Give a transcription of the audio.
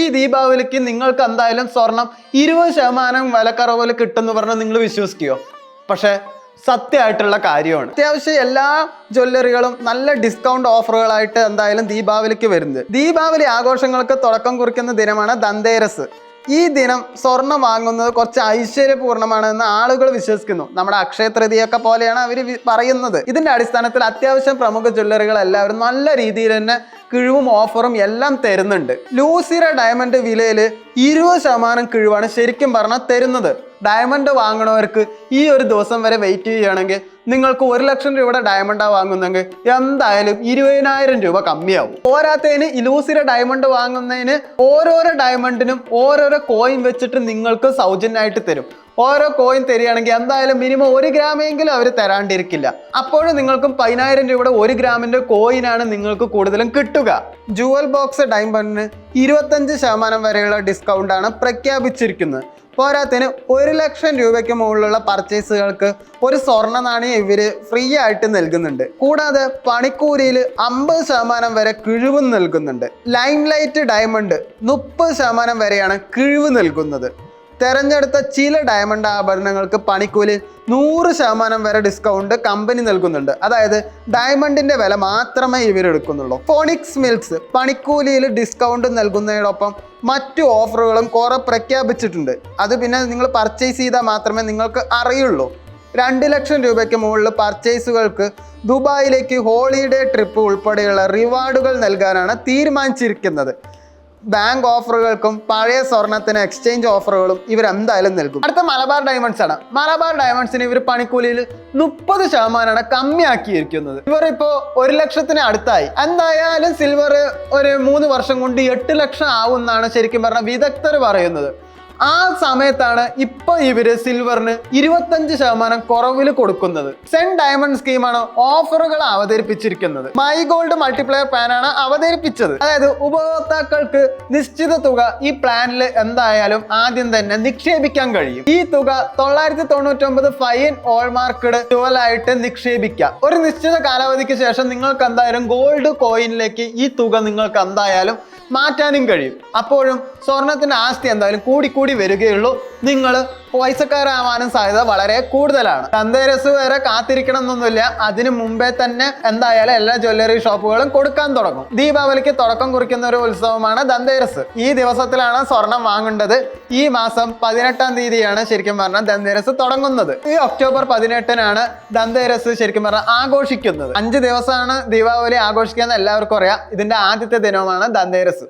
ഈ ദീപാവലിക്ക് നിങ്ങൾക്ക് എന്തായാലും സ്വർണം ഇരുപത് ശതമാനം വിലക്കറവിൽ കിട്ടുമെന്ന് പറഞ്ഞാൽ നിങ്ങൾ വിശ്വസിക്കുമോ പക്ഷേ സത്യമായിട്ടുള്ള കാര്യമാണ്. അത്യാവശ്യം എല്ലാ ജ്വല്ലറികളും നല്ല ഡിസ്കൗണ്ട് ഓഫറുകളായിട്ട് എന്തായാലും ദീപാവലിക്ക് വരുന്നത്. ദീപാവലി ആഘോഷങ്ങൾക്ക് തുടക്കം കുറിക്കുന്ന ദിനമാണ് ധന്തേരസ്. ഈ ദിനം സ്വർണം വാങ്ങുന്നത് കുറച്ച് ഐശ്വര്യപൂർണമാണെന്ന് ആളുകൾ വിശ്വസിക്കുന്നു. നമ്മുടെ അക്ഷയ തൃതിയൊക്കെ പോലെയാണ് അവർ പറയുന്നത്. ഇതിന്റെ അടിസ്ഥാനത്തിൽ അത്യാവശ്യം പ്രമുഖ ജ്വല്ലറികൾ എല്ലാവരും നല്ല രീതിയിൽ തന്നെ കിഴിവും ഓഫറും എല്ലാം തരുന്നുണ്ട്. ലൂസിറ ഡയമണ്ട് വിലയിൽ ഇരുപത് ശതമാനം കിഴിവാണ് ശരിക്കും പറഞ്ഞാൽ തരുന്നത്. ഡയമണ്ട് വാങ്ങണവർക്ക് ഈ ഒരു ദിവസം വരെ വെയിറ്റ് ചെയ്യുകയാണെങ്കിൽ നിങ്ങൾക്ക് ഒരു ലക്ഷം രൂപയുടെ ഡയമണ്ടാ വാങ്ങുന്നെങ്കിൽ എന്തായാലും ഇരുപതിനായിരം രൂപ കമ്മിയാവും. പോരാത്തതിന് ഇലൂസിര ഡയമണ്ട് വാങ്ങുന്നതിന് ഓരോരോ ഡയമണ്ടിനും ഓരോരോ കോയിൻ വെച്ചിട്ട് നിങ്ങൾക്ക് സൗജന്യമായിട്ട് തരും. ഓരോ കോയിൻ തരികയാണെങ്കിൽ എന്തായാലും മിനിമം ഒരു ഗ്രാമെങ്കിലും അവർ തരാണ്ടിരിക്കില്ല. അപ്പോഴും നിങ്ങൾക്കും പതിനായിരം രൂപയുടെ ഒരു ഗ്രാമിന്റെ കോയിനാണ് നിങ്ങൾക്ക് കൂടുതലും കിട്ടുക. ജുവൽ ബോക്സ് ഡയമണ്ടിന് ഇരുപത്തഞ്ച് ശതമാനം വരെയുള്ള ഡിസ്കൗണ്ടാണ് പ്രഖ്യാപിച്ചിരിക്കുന്നത്. പോരാത്തിന് ഒരു ലക്ഷം രൂപയ്ക്ക് മുകളിലുള്ള പർച്ചേസുകൾക്ക് ഒരു സ്വർണ നാണയം ഇവർ ഫ്രീ ആയിട്ട് നൽകുന്നുണ്ട്. കൂടാതെ പണിക്കൂലിയിൽ അമ്പത് ശതമാനം വരെ കിഴിവ് നൽകുന്നുണ്ട്. ലൈം ലൈറ്റ് ഡയമണ്ട് മുപ്പത് ശതമാനം വരെയാണ് കിഴിവ് നൽകുന്നത്. തെരഞ്ഞെടുത്ത ചില ഡയമണ്ട് ആഭരണങ്ങൾക്ക് പണിക്കൂലി നൂറ് ശതമാനം വരെ ഡിസ്കൗണ്ട് കമ്പനി നൽകുന്നുണ്ട്. അതായത് ഡയമണ്ടിന്റെ വില മാത്രമേ ഇവരെടുക്കുന്നുള്ളൂ ഫോണിക്സ് മിൽസ് പണിക്കൂലിയിൽ ഡിസ്കൗണ്ട് നൽകുന്നതിനൊപ്പം മറ്റു ഓഫറുകളും കുറെ പ്രഖ്യാപിച്ചിട്ടുണ്ട്. അത് പിന്നെ നിങ്ങൾ പർച്ചേസ് ചെയ്താൽ മാത്രമേ നിങ്ങൾക്ക് അറിയുള്ളൂ. രണ്ട് ലക്ഷം രൂപയ്ക്ക് മുകളിൽ പർച്ചേസുകൾക്ക് ദുബായിലേക്ക് ഹോളിഡേ ട്രിപ്പ് ഉൾപ്പെടെയുള്ള റിവാർഡുകൾ നൽകാനാണ് തീരുമാനിച്ചിരിക്കുന്നത്. ബാങ്ക് ഓഫറുകൾക്കും പഴയ സ്വർണത്തിന് എക്സ്ചേഞ്ച് ഓഫറുകളും ഇവർ എന്തായാലും നൽകും. അടുത്ത മലബാർ ഡയമണ്ട്സ് ആണ്. മലബാർ ഡയമണ്ട്സിന് ഇവർ പണിക്കൂലിയിൽ മുപ്പത് ശതമാനമാണ് കമ്മിയാക്കിയിരിക്കുന്നത്. ഇവർ ഇപ്പോ ഒരു ലക്ഷത്തിന് അടുത്തായി. എന്തായാലും സിൽവർ ഒരു മൂന്ന് വർഷം കൊണ്ട് എട്ട് ലക്ഷം ആവും എന്നാണ് ശരിക്കും പറഞ്ഞ വിദഗ്ധർ പറയുന്നത്. ആ സമയത്താണ് ഇപ്പൊ ഇവർ സിൽവറിന് ഇരുപത്തഞ്ച് ശതമാനം കുറവിൽ കൊടുക്കുന്നത്. സെൻ ഡയമണ്ട് സ്കീമാണ് ഓഫറുകൾ അവതരിപ്പിച്ചിരിക്കുന്നത്. മൈ ഗോൾഡ് മൾട്ടിപ്ലയർ പ്ലാൻ ആണ് അവതരിപ്പിച്ചത്. അതായത് ഉപഭോക്താക്കൾക്ക് നിശ്ചിത തുക ഈ പ്ലാനിൽ എന്തായാലും ആദ്യം തന്നെ നിക്ഷേപിക്കാൻ കഴിയും. ഈ തുക തൊള്ളായിരത്തി തൊണ്ണൂറ്റി ഒമ്പത് ഫൈൻ ഓൾമാർക്കഡ് ആയിട്ട് നിക്ഷേപിക്കാം. ഒരു നിശ്ചിത കാലാവധിക്ക് ശേഷം നിങ്ങൾക്ക് എന്തായാലും ഗോൾഡ് കോയിനിലേക്ക് ഈ തുക നിങ്ങൾക്ക് എന്തായാലും മാറ്റാനും കഴിയും. അപ്പോഴും സ്വർണത്തിന്റെ ആസ്തി എന്തായാലും കൂടി കൂടി വരികയുള്ളൂ. നിങ്ങൾ പൈസക്കാരാവാനും സാധ്യത വളരെ കൂടുതലാണ്. ധന്തേരസ് വരെ കാത്തിരിക്കണം എന്നൊന്നുമില്ല അതിനു മുമ്പേ തന്നെ എന്തായാലും എല്ലാ ജ്വല്ലറി ഷോപ്പുകളും കൊടുക്കാൻ തുടങ്ങും. ദീപാവലിക്ക് തുടക്കം കുറിക്കുന്ന ഒരു ഉത്സവമാണ് ധന്തേരസ് ഈ ദിവസത്തിലാണ് സ്വർണം വാങ്ങേണ്ടത്. ഈ മാസം പതിനെട്ടാം തീയതിയാണ് ശരിക്കും പറഞ്ഞാൽ ധന്തേരസ് തുടങ്ങുന്നത്. ഈ ഒക്ടോബർ പതിനെട്ടിനാണ് ധന്തേരസ് ശരിക്കും പറഞ്ഞാൽ ആഘോഷിക്കുന്നത്. അഞ്ച് ദിവസമാണ് ദീപാവലി ആഘോഷിക്കുക എന്ന് എല്ലാവർക്കും അറിയാം. ഇതിന്റെ ആദ്യത്തെ ദിനമാണ് ധന്തേരസ്